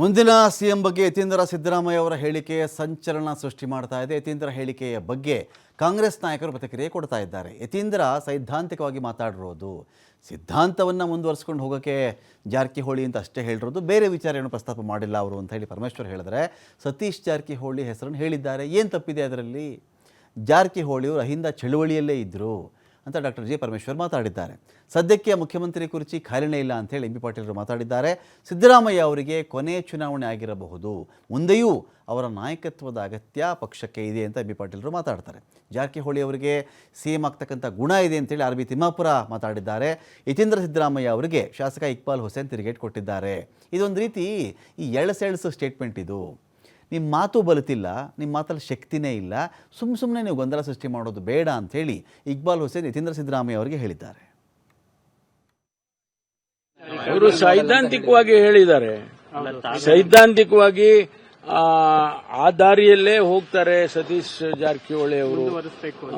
ಮುಂದಿನ ಸಿಎಂ ಬಗ್ಗೆ ಯತೀಂದ್ರ ಸಿದ್ದರಾಮಯ್ಯ ಅವರ ಹೇಳಿಕೆ ಸಂಚಲನ ಸೃಷ್ಟಿ ಮಾಡ್ತಾ ಇದೆ. ಯತೀಂದ್ರ ಹೇಳಿಕೆಯ ಬಗ್ಗೆ ಕಾಂಗ್ರೆಸ್ ನಾಯಕರು ಪ್ರತಿಕ್ರಿಯೆ ಕೊಡ್ತಾ ಇದ್ದಾರೆ. ಯತೀಂದ್ರ ಸೈದ್ಧಾಂತಿಕವಾಗಿ ಮಾತಾಡಿರೋದು, ಸಿದ್ಧಾಂತವನ್ನು ಮುಂದುವರಿಸ್ಕೊಂಡು ಹೋಗೋಕ್ಕೆ ಜಾರಕಿಹೊಳಿ ಅಂತ ಅಷ್ಟೇ ಹೇಳಿರೋದು, ಬೇರೆ ವಿಚಾರ ಏನು ಪ್ರಸ್ತಾಪ ಮಾಡಿಲ್ಲ ಅವರು ಅಂತ ಹೇಳಿ ಪರಮೇಶ್ವರ್ ಹೇಳಿದ್ರೆ ಸತೀಶ್ ಜಾರಕಿಹೊಳಿ ಹೆಸರನ್ನು ಹೇಳಿದ್ದಾರೆ. ಏನು ತಪ್ಪಿದೆ ಅದರಲ್ಲಿ? ಜಾರಕಿಹೊಳಿಯವರು ಅಹಿಂದ ಚಳುವಳಿಯಲ್ಲೇ ಇದ್ದರು ಅಂತ ಡಾಕ್ಟರ್ ಜಿ ಪರಮೇಶ್ವರ್ ಮಾತಾಡಿದ್ದಾರೆ. ಸದ್ಯಕ್ಕೆ ಮುಖ್ಯಮಂತ್ರಿ ಕುರ್ಚಿ ಖಾಲಿನೇ ಇಲ್ಲ ಅಂತೇಳಿ ಎಂ ಬಿ ಪಾಟೀಲರು ಮಾತಾಡಿದ್ದಾರೆ. ಸಿದ್ದರಾಮಯ್ಯ ಅವರಿಗೆ ಕೊನೆ ಚುನಾವಣೆ ಆಗಿರಬಹುದು. ಮುಂದೆಯೂ ಅವರ ನಾಯಕತ್ವದ ಅಗತ್ಯ ಪಕ್ಷಕ್ಕೆ ಇದೆ ಅಂತ ಎಂ ಬಿ ಪಾಟೀಲರು ಮಾತಾಡ್ತಾರೆ. ಜಾರಕಿಹೊಳಿ ಅವರಿಗೆ ಸಿ ಎಂ ಆಗ್ತಕ್ಕಂಥ ಗುಣ ಇದೆ ಅಂತೇಳಿ ಆರ್ ಬಿ ತಿಮ್ಮಾಪುರ ಮಾತಾಡಿದ್ದಾರೆ. ಯತೀಂದ್ರ ಸಿದ್ದರಾಮಯ್ಯ ಅವರಿಗೆ ಶಾಸಕ ಇಕ್ಬಾಲ್ ಹುಸೇನ್ ತಿರುಗೇಟ್ ಕೊಟ್ಟಿದ್ದಾರೆ. ಇದೊಂದು ರೀತಿ ಈ ಎಳಸೆಳಸು ಸ್ಟೇಟ್ಮೆಂಟ್ ಇದು. ನಿಮ್ಮ ಮಾತು ಬಲತಿಲ್ಲ ನಿಮ್ಮ ಮಾತಲ್ಲಿ ಶಕ್ತಿನೇ ಇಲ್ಲ ಸುಮ್ಮ ಸುಮ್ಮನೆ ನೀವು ಗೊಂದಲ ಸೃಷ್ಟಿ ಮಾಡೋದು ಬೇಡ ಅಂಥೇಳಿ ಇಕ್ಬಾಲ್ ಹುಸೇನ್ ಯತೀಂದ್ರ ಸಿದ್ದರಾಮಯ್ಯ ಅವರಿಗೆ ಹೇಳಿದ್ದಾರೆ. ಅವರು ಸೈದ್ಧಾಂತಿಕವಾಗಿ ಹೇಳಿದ್ದಾರೆ. ಸೈದ್ಧಾಂತಿಕವಾಗಿ ಆ, ಆ ದಾರಿಯಲ್ಲೇ ಹೋಗ್ತಾರೆ ಸತೀಶ್ ಜಾರಕಿಹೊಳಿ ಅವರು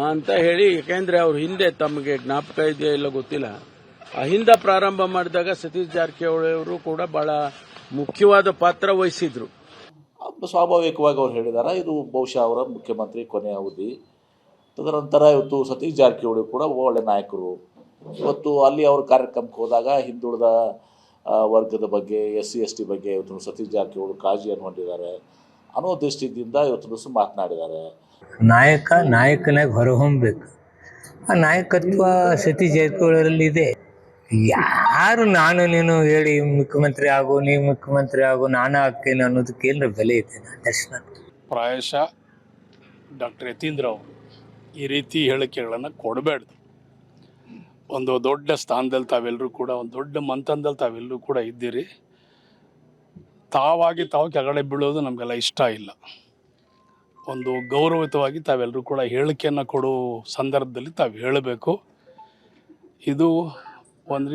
ಅಂತ. ಹೇಳಿ ಯಾಕೆಂದ್ರೆ ಅವ್ರ ಹಿಂದೆ ತಮಗೆ ಜ್ಞಾಪಕ ಇದೆಯಾ ಇಲ್ಲ ಗೊತ್ತಿಲ್ಲ. ಅಹಿಂದ ಪ್ರಾರಂಭ ಮಾಡಿದಾಗ ಸತೀಶ್ ಜಾರಕಿಹೊಳಿ ಅವರು ಕೂಡ ಬಹಳ ಮುಖ್ಯವಾದ ಪಾತ್ರ ವಹಿಸಿದ್ರು. ಸ್ವಾಭಾವಿಕವಾಗಿ ಅವ್ರು ಹೇಳಿದ್ದಾರೆ ಇದು ಬಹುಶಃ ಅವರ ಮುಖ್ಯಮಂತ್ರಿ ಕೊನೆಯ ಅವಧಿ. ತದನಂತರ ಇವತ್ತು ಸತೀಶ್ ಜಾರಕಿಹೊಳಿ ಕೂಡ ಒಳ್ಳೆ ನಾಯಕರು. ಇವತ್ತು ಅಲ್ಲಿ ಅವ್ರ ಕಾರ್ಯಕ್ರಮಕ್ಕೆ ಹೋದಾಗ ಹಿಂದುಳಿದ ವರ್ಗದ ಬಗ್ಗೆ ಎಸ್ ಸಿ ಎಸ್ ಟಿ ಬಗ್ಗೆ ಇವತ್ತು ಸತೀಶ್ ಜಾರಕಿಹೊಳಿ ಕಾಳಜಿಯನ್ನು ಹೊಂದಿದ್ದಾರೆ. ಅನ್ನೋ ದೃಷ್ಟಿಯಿಂದ ಇವತ್ತು ದಿವಸ ಮಾತನಾಡಿದ್ದಾರೆ. ನಾಯಕ ನಾಯಕನಾಗಿ ಹೊರಹೊಮ್ಮಬೇಕು ಆ ನಾಯಕತ್ವ ಸತೀಶ್ ಜಾರಕಿಹೊಳಿ ಇದೆ ಯಾರು ನಾನು ನೀನು ಹೇಳಿ ಮುಖ್ಯಮಂತ್ರಿ ಆಗು ನೀವು ಮುಖ್ಯಮಂತ್ರಿ ಆಗು, ನಾನು ಆಗ್ತೇನೆ ಅನ್ನೋದಕ್ಕೆ ಏನಾರ ಬೆಲೆ ಇದೆ ದರ್ಶನ. ಪ್ರಾಯಶಃ ಡಾಕ್ಟರ್ ಯತೀಂದ್ರ ಅವರು ಈ ರೀತಿ ಹೇಳಿಕೆಗಳನ್ನು ಕೊಡಬೇಡ್ದು. ಒಂದು ದೊಡ್ಡ ಸ್ಥಾನದಲ್ಲಿ ತಾವೆಲ್ಲರೂ ಕೂಡ, ಒಂದು ದೊಡ್ಡ ಮಂತನದಲ್ಲಿ ತಾವೆಲ್ಲರೂ ಕೂಡ ಇದ್ದೀರಿ. ತಾವಾಗಿ ತಾವು ಕೆಳಗಡೆ ಬೀಳೋದು ನಮಗೆಲ್ಲ ಇಷ್ಟ ಇಲ್ಲ. ಒಂದು ಗೌರವಿತವಾಗಿ ತಾವೆಲ್ಲರೂ ಕೂಡ ಹೇಳಿಕೆಯನ್ನು ಕೊಡೋ ಸಂದರ್ಭದಲ್ಲಿ ತಾವು ಹೇಳಬೇಕು. ಇದು ಒಂದು